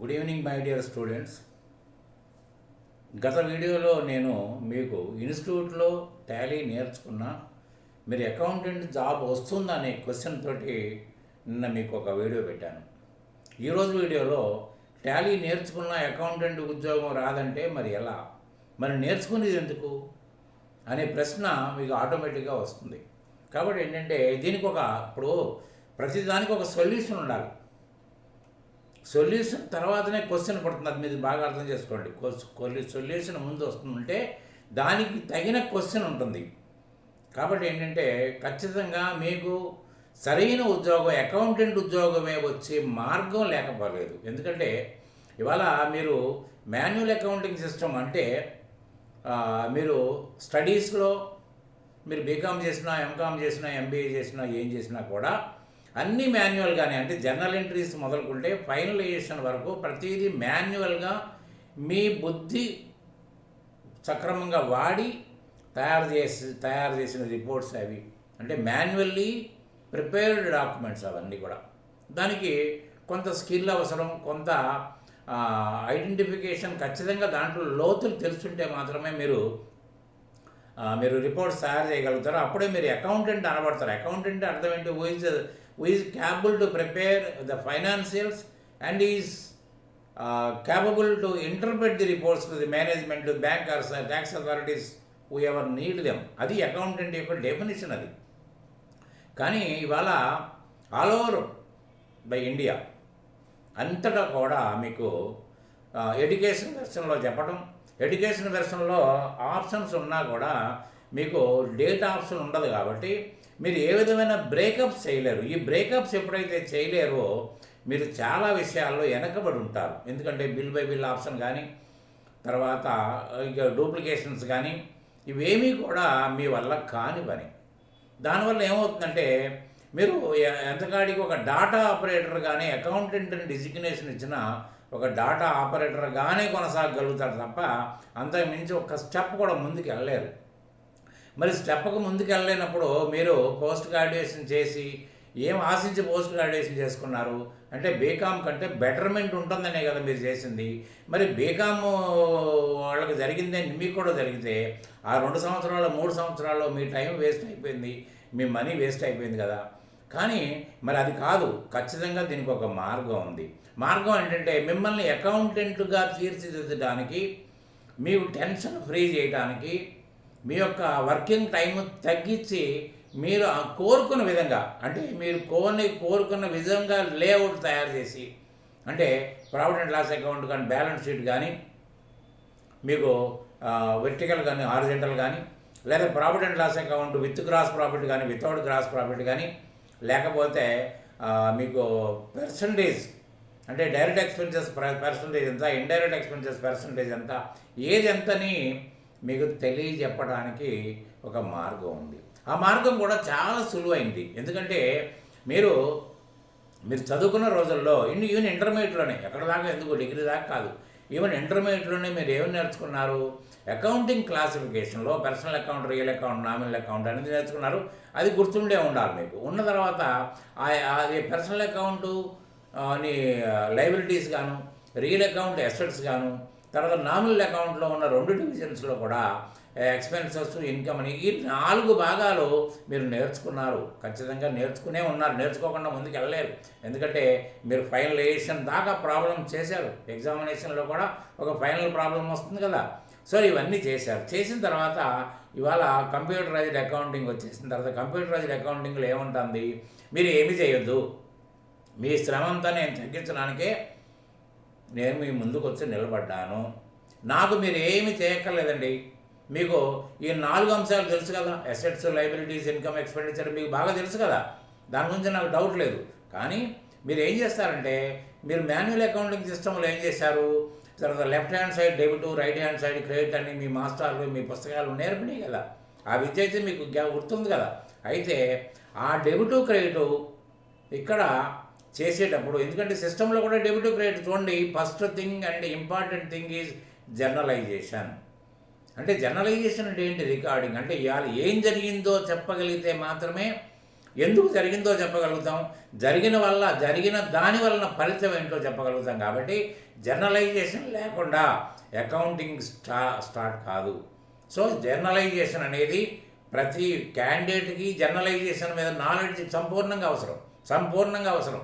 Good evening my dear students గత వీడియోలో నేను మీకు ఇన్స్టిట్యూట్లో టాలీ నేర్చుకున్న మీరు అకౌంటెంట్ జాబ్ వస్తుందనే క్వశ్చన్ తోటి నిన్న మీకు ఒక వీడియో పెట్టాను. ఈరోజు వీడియోలో టాలీ నేర్చుకున్న అకౌంటెంట్ ఉద్యోగం రాదంటే మరి ఎలా? మరి నేర్చుకునేది ఎందుకు? అనే ప్రశ్న మీకు ఆటోమేటిక్గా వస్తుంది. కాబట్టి ఏంటంటే దీనికి ఒక ఇప్పుడు ప్రతిదానికి ఒక సొల్యూషన్ ఉండాలి. సొల్యూషన్ తర్వాతనే క్వశ్చన్ పడుతుంది. అది మీరు బాగా అర్థం చేసుకోండి. సొల్యూషన్ ముందు వస్తుంటే దానికి తగిన క్వశ్చన్ ఉంటుంది. కాబట్టి ఏంటంటే ఖచ్చితంగా మీకు సరైన ఉద్యోగం అకౌంటెంట్ ఉద్యోగమే వచ్చే మార్గం లేకపోలేదు. ఎందుకంటే ఇవాళ మీరు మాన్యువల్ అకౌంటింగ్ సిస్టమ్ అంటే మీరు స్టడీస్లో మీరు బీకామ్ చేసినా ఎంకామ్ చేసినా ఎంబీఏ చేసినా ఏం చేసినా కూడా అన్ని మాన్యువల్గానే అంటే జర్నల్ ఎంట్రీస్ మొదలుకుంటే ఫైనలైజేషన్ వరకు ప్రతిదీ మాన్యువల్గా మీ బుద్ధి సక్రమంగా వాడి తయారు చేసి తయారు చేసిన రిపోర్ట్స్ అవి. అంటే మాన్యువల్లీ ప్రిపేర్డ్ డాక్యుమెంట్స్ అవన్నీ కూడా. దానికి కొంత స్కిల్ అవసరం కొంత ఐడెంటిఫికేషన్ ఖచ్చితంగా దాంట్లో లోతులు తెలుసుంటే మాత్రమే మీరు మీరు రిపోర్ట్స్ తయారు చేయగలుగుతారు. అప్పుడే మీరు అకౌంటెంట్ అనబడతారు. అకౌంటెంట్ అర్థం ఏంటి? Who is capable to capable to prepare the financials and capable capable to the reports reports the management, management bank or tax authorities whoever need them అది అకౌంటెంట్ యొక్క డెఫినేషన్ అది. కానీ ఇవాళ ఆల్ ఓవర్ బై ఇండియా అంతటా కూడా మీకు education వెర్షన్లో చెప్పడం education వెర్షన్లో options ఉన్నా కూడా మీకు డేట్ ఆప్షన్ ఉండదు కాబట్టి మీరు ఏ విధమైన బ్రేకప్స్ చేయలేరు. ఈ బ్రేకప్స్ ఎప్పుడైతే చేయలేరో మీరు చాలా విషయాల్లో వెనకబడి ఉంటారు. ఎందుకంటే బిల్ బై బిల్ ఆప్షన్ కానీ తర్వాత ఇక డూప్లికేషన్స్ కానీ ఇవేమీ కూడా మీ వల్ల కాని పని. దానివల్ల ఏమవుతుందంటే మీరు ఎంతకాడికి ఒక డాటా ఆపరేటర్ కానీ అకౌంటెంట్ అని డిజిగ్నేషన్ ఇచ్చిన ఒక డాటా ఆపరేటర్గానే కొనసాగలుగుతారు తప్ప అంతకుమించి ఒక స్టెప్ కూడా ముందుకు వెళ్ళలేరు మరి స్టెప్కు ముందుకు వెళ్ళలేనప్పుడు మీరు పోస్ట్ గ్రాడ్యుయేషన్ చేసి ఏం ఆశించి పోస్ట్ గ్రాడ్యుయేషన్ చేసుకున్నారు? అంటే బీకామ్ కంటే బెటర్మెంట్ ఉంటుందనే కదా మీరు చేసింది. మరి బీకామ్ వాళ్ళకి జరిగిందే మీకు కూడా జరిగితే ఆ రెండు సంవత్సరాల్లో మూడు సంవత్సరాల్లో మీ టైం వేస్ట్ అయిపోయింది మీ మనీ వేస్ట్ అయిపోయింది కదా. కానీ మరి అది కాదు ఖచ్చితంగా దీనికి ఒక మార్గం ఉంది. మార్గం ఏంటంటే మిమ్మల్ని అకౌంటెంట్గా తీర్చిదిద్దడానికి మీకు టెన్షన్ ఫ్రీ చేయడానికి మీ యొక్క వర్కింగ్ టైం తగ్గించి మీరు కోరుకున్న విధంగా అంటే మీరు కోని కోరుకున్న విధంగా లేఅవుట్ తయారు చేసి అంటే ప్రావిడెంట్ లాస్ అకౌంట్ కానీ బ్యాలెన్స్ షీట్ కానీ మీకు వెర్టికల్ కానీ హారిజెంటల్ కానీ లేదా profit and loss account with gross profit కానీ వితౌట్ గ్రాస్ ప్రాఫిట్ కానీ లేకపోతే మీకు పర్సంటేజ్ అంటే డైరెక్ట్ ఎక్స్పెన్సెస్ పర్సంటేజ్ ఎంత ఇండైరెక్ట్ ఎక్స్పెన్సెస్ పర్సంటేజ్ ఎంత ఏది ఎంతని మీకు తెలియజెప్పడానికి ఒక మార్గం ఉంది. ఆ మార్గం కూడా చాలా సులువైంది. ఎందుకంటే మీరు మీరు చదువుకున్న రోజుల్లో ఇన్ని ఈవెన్ ఇంటర్మీడియట్లోనే ఎక్కడ దాకా ఎందుకు డిగ్రీ దాకా కాదు. ఈవెన్ ఇంటర్మీడియట్లోనే మీరు ఏమి నేర్చుకున్నారు? Accounting క్లాసిఫికేషన్లో personal account real account nominal account అనేది నేర్చుకున్నారు. అది గుర్తుండే ఉండాలి మీకు. ఉన్న తర్వాత ఆ- అది పర్సనల్ అకౌంటు అని లైబిలిటీస్ గాను రియల్ అకౌంట్ అసెట్స్ గాను తర్వాత నామినల్ అకౌంట్లో ఉన్న రెండు డివిజన్స్లో కూడా ఎక్స్పెన్సెస్ ఇన్కమ్ అని ఈ నాలుగు భాగాలు మీరు నేర్చుకున్నారు. ఖచ్చితంగా నేర్చుకునే ఉన్నారు. నేర్చుకోకుండా ముందుకు వెళ్ళలేరు ఎందుకంటే మీరు ఫైనలైజేషన్ దాకా ప్రాబ్లం చేశారు. ఎగ్జామినేషన్లో కూడా ఒక ఫైనల్ ప్రాబ్లం వస్తుంది కదా. సో ఇవన్నీ చేశారు. చేసిన తర్వాత ఇవాళ కంప్యూటరైజ్డ్ అకౌంటింగ్ వచ్చేసిన తర్వాత కంప్యూటరైజ్డ్ అకౌంటింగ్లో ఏముంటుంది? మీరు ఏమి చేయొద్దు. మీ శ్రమంతా నేను తగ్గించడానికే నేను మీ ముందుకు వచ్చి నిలబడ్డాను. నాకు మీరు ఏమీ చేయక్కర్లేదండి. మీకు ఈ నాలుగు అంశాలు తెలుసు కదా అసెట్స్ లైబిలిటీస్ ఇన్కమ్ ఎక్స్పెండిచర్ మీకు బాగా తెలుసు కదా. దాని గురించి నాకు డౌట్ లేదు. కానీ మీరు ఏం చేస్తారంటే మీరు మాన్యువల్ అకౌంటింగ్ సిస్టంలో ఏం చేశారు? తర్వాత left hand side debit right hand side credit అని మీ మాస్టర్లు మీ పుస్తకాలు నేర్పినాయి కదా. ఆ విద్య అయితే మీకు గుర్తుంది కదా. అయితే ఆ డెబిట్ క్రెడిట్ ఇక్కడ చేసేటప్పుడు ఎందుకంటే సిస్టంలో కూడా డెబిట్ క్రెడిట్ చూడండి first thing and important thing is journalization అంటే జర్నలైజేషన్ అంటే ఏంటి రికార్డింగ్ అంటే ఇవాళ ఏం జరిగిందో చెప్పగలిగితే మాత్రమే ఎందుకు జరిగిందో చెప్పగలుగుతాం? జరిగిన వల్ల జరిగిన దాని వలన ఫలితం ఏంటో చెప్పగలుగుతాం కాబట్టి జర్నలైజేషన్ లేకుండా అకౌంటింగ్ స్టా స్టార్ట్ కాదు. సో జర్నలైజేషన్ అనేది ప్రతి క్యాండిడేట్కి జర్నలైజేషన్ మీద నాలెడ్జ్ సంపూర్ణంగా అవసరం. సంపూర్ణంగా అవసరం.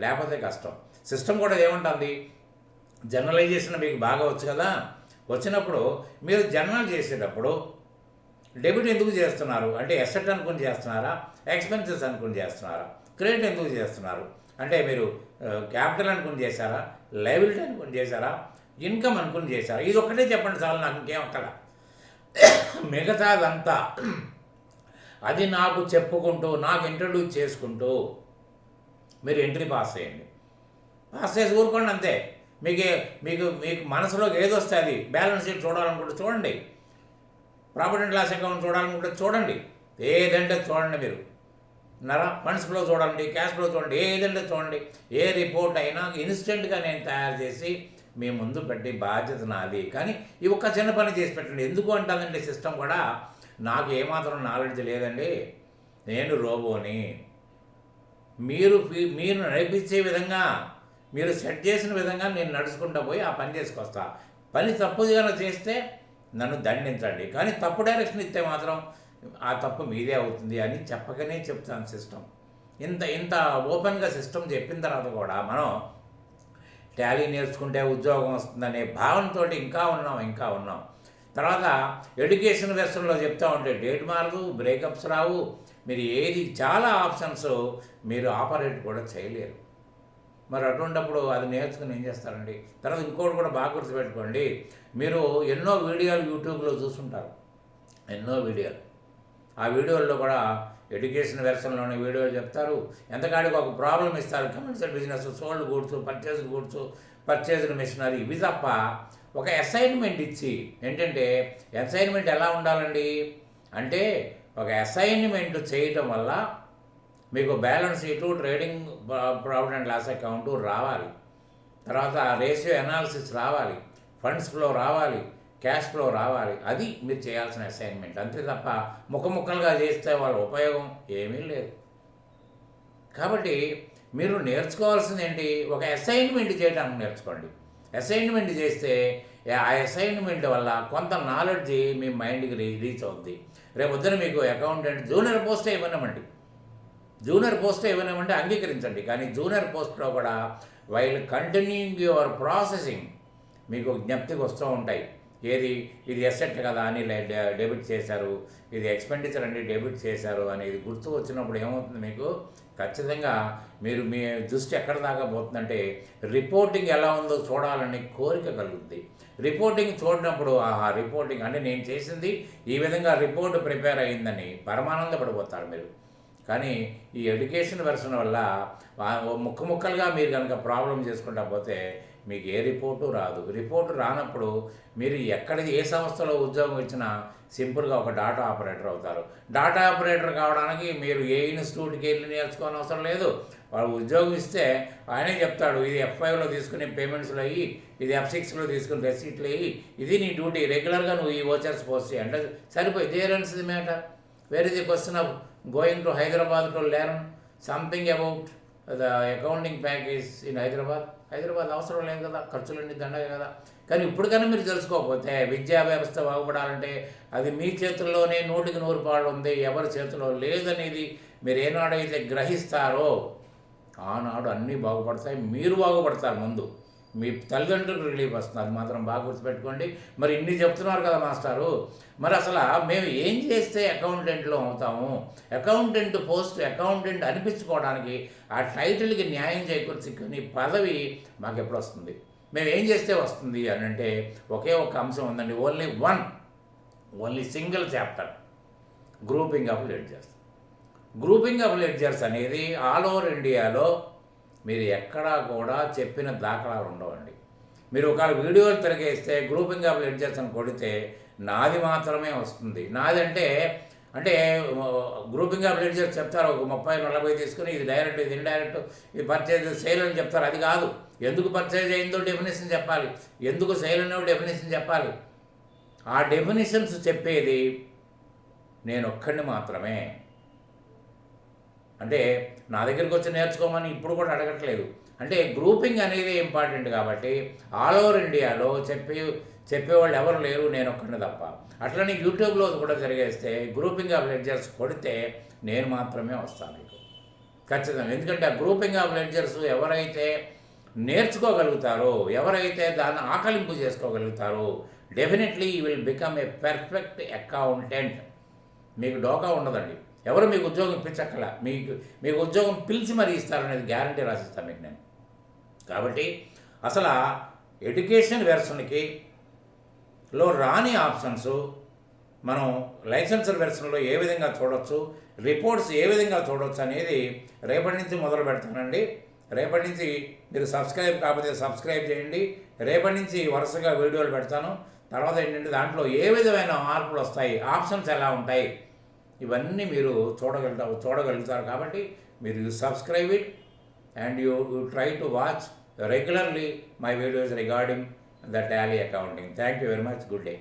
లేకపోతే కష్టం. సిస్టమ్ కూడా ఏముంటుంది జర్నలైజేషన్ మీకు బాగా వచ్చు కదా? వచ్చినప్పుడు మీరు జర్నల్ చేసేటప్పుడు డెబిట్ ఎందుకు చేస్తున్నారు? అంటే ఎసెట్ అనుకుని చేస్తున్నారా? ఎక్స్పెన్సెస్ అనుకుని చేస్తున్నారా? క్రెడిట్ ఎందుకు చేస్తున్నారు? అంటే మీరు క్యాపిటల్ అనుకుని చేశారా? లైబిలిటీ అనుకుని చేశారా? ఇన్కమ్ అనుకుని చేశారా? ఇది ఒక్కటే చెప్పండి చాలు నాకు ఇంకేం అక్కడ మిగతాదంతా అది నాకు చెప్పుకుంటూ నాకు ఇంట్రడ్యూస్ చేసుకుంటూ మీరు ఎంట్రీ పాస్ చేయండి. పాస్ చేసి ఊరుకోండి అంతే. మీకు మీకు మీకు మనసులోకి ఏదొస్తే అది బ్యాలెన్స్ షీట్ చూడాలనుకుంటే చూడండి. ప్రాఫిట్ అండ్ లాస్ అకౌంట్ చూడాలనుకుంటే చూడండి. ఏదంటే చూడండి మీరు. నర ఫండ్స్ ఫ్లో చూడండి క్యాష్ ఫ్లో చూడండి ఏదంటే చూడండి. ఏ రిపోర్ట్ అయినా ఇన్స్టెంట్గా నేను తయారు చేసి మీ ముందు పెట్టి బాధ్యత నాది. కానీ ఈ ఒక్క చిన్న పని చేసి పెట్టండి. ఎందుకు అంటుందండి సిస్టమ్ కూడా నాకు ఏమాత్రం నాలెడ్జ్ లేదండి. నేను రోబోని. మీరు ఫీ- మీరు నడిపించే విధంగా మీరు సెట్ చేసిన విధంగా నేను నడుచుకుంటూ పోయి ఆ పని చేసుకొస్తా. పని తప్పుగా చేస్తే నన్ను దండించండి. కానీ తప్పు డైరెక్షన్ ఇస్తే మాత్రం ఆ తప్పు మీదే అవుతుంది అని చెప్పకనే చెప్తాను సిస్టమ్. ఇంత ఇంత ఓపెన్గా సిస్టమ్ చెప్పిన తర్వాత కూడా మనం టాలీ నేర్చుకుంటే ఉద్యోగం వస్తుందనే భావనతోటి ఇంకా ఉన్నాం ఇంకా ఉన్నాం. తర్వాత ఎడ్యుకేషన్ వెస్టర్న్లో చెప్తా ఉంటే డేట్ మారదు బ్రేకప్స్ రావు. మీరు ఏది చాలా ఆప్షన్స్ మీరు ఆపరేట్ కూడా చేయలేరు. మరి అటువంటిప్పుడు అది నేర్చుకుని ఏం చేస్తారండి? తర్వాత ఇంకోటి కూడా బాగా గుర్తుపెట్టుకోండి. మీరు ఎన్నో వీడియోలు యూట్యూబ్లో చూసుంటారు. ఎన్నో వీడియోలు. ఆ వీడియోల్లో కూడా ఎడ్యుకేషన్ వెర్షన్లోని వీడియోలు చెప్తారు. ఎంతకాడికి ఒక ప్రాబ్లం ఇస్తారు? Commercial business sold goods purchase goods purchase machinery. ఇవి తప్ప ఒక అసైన్మెంట్ ఇచ్చి ఏంటంటే అసైన్మెంట్ ఎలా ఉండాలండి? అంటే ఒక అసైన్మెంట్ చేయటం వల్ల మీకు balance sheet trading profit and loss account రావాలి. తర్వాత రేషియో అనాలిసిస్ రావాలి. ఫండ్స్ ఫ్లో రావాలి. క్యాష్ ఫ్లో రావాలి. అది మీరు చేయాల్సిన అసైన్మెంట్ అంతే తప్ప ముఖ చేస్తే వాళ్ళ ఉపయోగం ఏమీ లేదు. కాబట్టి మీరు నేర్చుకోవాల్సింది ఏంటి? ఒక అసైన్మెంట్ చేయడానికి నేర్చుకోండి. అసైన్మెంట్ చేస్తే ఆ అసైన్మెంట్ వల్ల కొంత నాలెడ్జ్ మీ మైండ్కి రీ రీచ్ అవుద్ది. రేపు పొద్దున మీకు అకౌంటెంట్ జూనియర్ పోస్టే ఇవ్వనమండి జూనియర్ పోస్ట్ ఏమైనామంటే అంగీకరించండి. కానీ జూనియర్ పోస్ట్లో కూడా వైల్ కంటిన్యూయింగ్ యువర్ ప్రాసెసింగ్ మీకు జ్ఞప్తికి వస్తూ ఉంటాయి. ఏది? ఇది ఎసెట్ కదా అని డెబిట్ చేశారు. ఇది ఎక్స్పెండిచర్ అండి డెబిట్ చేశారు అనేది గుర్తు వచ్చినప్పుడు ఏమవుతుంది మీకు? ఖచ్చితంగా మీరు మీ దృష్టి ఎక్కడ దాకా పోతుందంటే రిపోర్టింగ్ ఎలా ఉందో చూడాలని కోరిక కలుగుద్ది. రిపోర్టింగ్ చూడనప్పుడు ఆ రిపోర్టింగ్ అంటే నేను చేసింది ఈ విధంగా రిపోర్ట్ ప్రిపేర్ అయిందని పరమానందపడిపోతారు మీరు. కానీ ఈ ఎడ్యుకేషన్ వెర్షన్ వల్ల ముక్క ముక్కలుగా మీరు కనుక ప్రాబ్లం చేసుకుంటా పోతే మీకు ఏ రిపోర్టు రాదు. రిపోర్టు రానప్పుడు మీరు ఎక్కడ ఏ సంస్థలో ఉద్యోగం ఇచ్చినా సింపుల్గా ఒక డాటా ఆపరేటర్ అవుతారు. డాటా ఆపరేటర్ కావడానికి మీరు ఏ ఇన్స్టిట్యూట్కి వెళ్ళి నేర్చుకోని అవసరం లేదు. వాళ్ళు ఉద్యోగం ఇస్తే ఆయనే చెప్తాడు ఇది ఎఫ్ ఫైవ్లో తీసుకునే పేమెంట్స్లో అయ్యి ఇది ఎఫ్ సిక్స్లో తీసుకుని రెసీట్లు అయ్యి ఇది నీ డ్యూటీ. రెగ్యులర్గా నువ్వు ఈ ఓచర్స్ పోస్ట్ అంటే సరిపోయి there ends the matter where is the question of going to Hyderabad to learn something about accounting package in Hyderabad. Hyderabad అవసరం లేదు కదా ఖర్చులన్నీ దండగా కదా. కానీ ఇప్పటికైనా మీరు తెలుసుకోకపోతే విద్యా వ్యవస్థ బాగుపడాలంటే అది మీ చేతుల్లోనే నూటికి నూరు పాళ్ళు ఉంది ఎవరి చేతిలో లేదనేది మీరు ఏనాడైతే గ్రహిస్తారో ఆనాడు అన్నీ బాగుపడతాయి మీరు బాగుపడతారు ముందు. మీ తల్లిదండ్రులకు రిలీఫ్ వస్తుంది అది మాత్రం బాగా గుర్తుపెట్టుకోండి. మరి ఇన్ని చెప్తున్నారు కదా మాస్టారు. మరి అసలు మేము ఏం చేస్తే అకౌంటెంట్లో అవుతాము? అకౌంటెంట్ పోస్ట్ అకౌంటెంట్ అనిపించుకోవడానికి ఆ టైటిల్కి న్యాయం చేకూర్చుకుని పదవి మాకు ఎప్పుడు వస్తుంది మేము ఏం చేస్తే వస్తుంది అని అంటే ఒకే ఒక అంశం ఉందండి. Only one only single chapter grouping of ledgers grouping of ledgers అనేది ఆల్ ఓవర్ ఇండియాలో మీరు ఎక్కడా కూడా చెప్పిన దాఖలాలు ఉండవండి. మీరు ఒకవేళ వీడియోలు తిరగేస్తే గ్రూపింగ్ ఆఫ్ లెడ్జర్స్ అని కొడితే నాది మాత్రమే వస్తుంది. నాది అంటే అంటే గ్రూపింగ్ ఆఫ్ లెడ్జర్స్ చెప్తారు ఒక ముప్పై నలభై తీసుకుని ఇది డైరెక్ట్ ఇది ఇండైరెక్ట్ ఇది పర్చేజ్ సేల్ అని చెప్తారు. అది కాదు. ఎందుకు పర్చేజ్ అయిందో డెఫినేషన్ చెప్పాలి. ఎందుకు సేల్ అనేవో డెఫినేషన్ చెప్పాలి. ఆ డెఫినేషన్స్ చెప్పేది నేను ఒక్కడిని మాత్రమే. అంటే నా దగ్గరికి వచ్చి నేర్చుకోమని ఇప్పుడు కూడా అడగట్లేదు. అంటే గ్రూపింగ్ అనేది ఇంపార్టెంట్ కాబట్టి ఆల్ ఓవర్ ఇండియాలో చెప్పి చెప్పేవాళ్ళు ఎవరు లేరు నేను ఒక్కడిని తప్ప. అట్లనే యూట్యూబ్లో కూడా జరిగేస్తే గ్రూపింగ్ ఆఫ్ లెడ్జర్స్ కొడితే నేను మాత్రమే వస్తాను మీకు. ఖచ్చితంగా. ఎందుకంటే ఆ గ్రూపింగ్ ఆఫ్ లెడ్జర్స్ ఎవరైతే నేర్చుకోగలుగుతారో ఎవరైతే దాన్ని ఆకలింపు చేసుకోగలుగుతారో definitely you will become a perfect accountant. మీకు డోకా ఉండదండి. ఎవరు మీకు ఉద్యోగం ఇప్పించక్కల మీకు మీకు ఉద్యోగం పిలిచి మరీ ఇస్తారనేది గ్యారంటీ రాసిస్తాను మీకు నేను. కాబట్టి అసలు ఎడ్యుకేషన్ వెర్షన్కి లో రాని ఆప్షన్స్ మనం లైసెన్సర్ వెర్షన్లో ఏ విధంగా చూడొచ్చు రిపోర్ట్స్ ఏ విధంగా చూడొచ్చు అనేది రేపటి నుంచి మొదలు పెడతానండి. రేపటి నుంచి మీరు సబ్స్క్రైబ్ కాకపోతే సబ్స్క్రైబ్ చేయండి. రేపటి నుంచి వరుసగా వీడియోలు పెడతాను. తర్వాత ఏంటంటే దాంట్లో ఏ విధమైన మార్పులు వస్తాయి ఆప్షన్స్ ఎలా ఉంటాయి ఇవన్నీ మీరు చూడగలుగుతారు చూడగలుగుతారు కాబట్టి మీరు you subscribe it and you you try to watch regularly my videos regarding the Tally accounting thank you very much good day